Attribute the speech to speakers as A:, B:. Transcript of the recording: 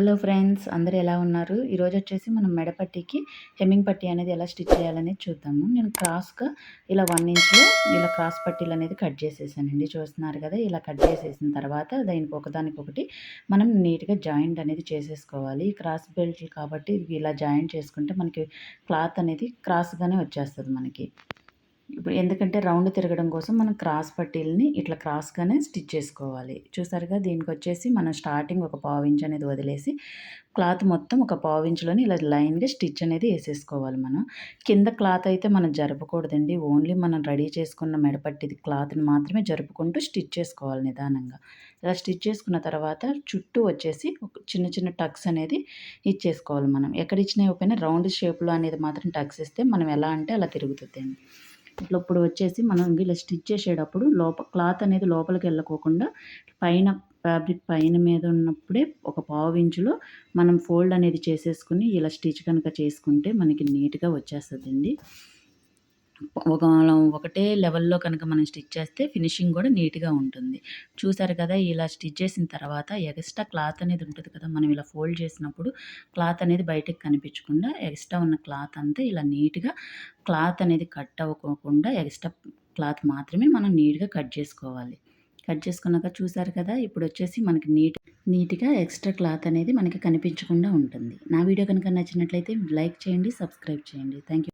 A: Hello friends అందరు ఎలా ఉన్నారు? ఈరోజు వచ్చేసి మనం మెడపట్టికి హెమ్మింగ్ పట్టి అనేది ఎలా స్టిచ్ చేయాలనేది చూద్దాము. నేను క్రాస్గా ఇలా వన్ ఇంచ్లో ఇలా క్రాస్ పట్టీలు అనేది కట్ చేసేసానండి. చూస్తున్నారు కదా ఇలా కట్ చేసేసిన తర్వాత దానికి ఒకదానికొకటి మనం నీట్గా జాయింట్ అనేది చేసేసుకోవాలి. క్రాస్ బెల్ట్ కాబట్టి ఇలా జాయింట్ చేసుకుంటే మనకి క్లాత్ అనేది క్రాస్గానే వచ్చేస్తుంది మనకి. ఇప్పుడు ఎందుకంటే రౌండ్ తిరగడం కోసం మనం క్రాస్ పట్టీలని ఇట్లా క్రాస్గానే స్టిచ్ చేసుకోవాలి. చూసారుగా దీనికి వచ్చేసి మనం స్టార్టింగ్ ఒక పావు ఇంచ్ అనేది వదిలేసి క్లాత్ మొత్తం ఒక పావు ఇంచులోని ఇలా లైన్గా స్టిచ్ అనేది వేసేసుకోవాలి మనం. కింద క్లాత్ అయితే మనం జరపకూడదండి. ఓన్లీ మనం రెడీ చేసుకున్న మెడపట్టిది క్లాత్ని మాత్రమే జరుపుకుంటూ స్టిచ్ చేసుకోవాలి నిదానంగా. ఇలా స్టిచ్ చేసుకున్న తర్వాత చుట్టూ వచ్చేసి ఒక చిన్న చిన్న టక్స్ అనేది ఇచ్చేసుకోవాలి మనం. ఎక్కడ ఇచ్చినా ఇవ్వకపోయినా రౌండ్ షేప్లో అనేది మాత్రం టక్స్ ఇస్తే మనం ఎలా అంటే అలా తిరుగుతుంది ఇట్లా ఇప్పుడు వచ్చేసి మనం ఇలా స్టిచ్ చేసేటప్పుడు లోప క్లాత్ అనేది లోపలికి వెళ్ళకోకుండా పైన ఫ్యాబ్రిక్ పైన మీద ఉన్నప్పుడే ఒక పావు ఇంచులో మనం ఫోల్డ్ అనేది చేసేసుకుని ఇలా స్టిచ్ కనుక చేసుకుంటే మనకి నీట్గా వచ్చేస్తుందండి. ఒక ఒకటే లెవెల్లో కనుక మనం స్టిచ్ చేస్తే ఫినిషింగ్ కూడా నీట్గా ఉంటుంది. చూసారు కదా ఇలా స్టిచ్ చేసిన తర్వాత ఎక్స్ట్రా క్లాత్ అనేది ఉంటుంది కదా మనం ఇలా ఫోల్డ్ చేసినప్పుడు క్లాత్ అనేది బయటకు కనిపించకుండా ఎక్స్ట్రా ఉన్న క్లాత్ అంతా ఇలా నీట్గా క్లాత్ అనేది కట్ అవ్వకుండా ఎక్స్ట్రా క్లాత్ మాత్రమే మనం నీట్గా కట్ చేసుకోవాలి. కట్ చేసుకున్నాక చూసారు కదా ఇప్పుడు వచ్చేసి మనకి నీట్ నీట్గా ఎక్స్ట్రా క్లాత్ అనేది మనకి కనిపించకుండా ఉంటుంది. నా వీడియో కనుక నచ్చినట్లయితే లైక్ చేయండి సబ్స్క్రైబ్ చేయండి. Thank you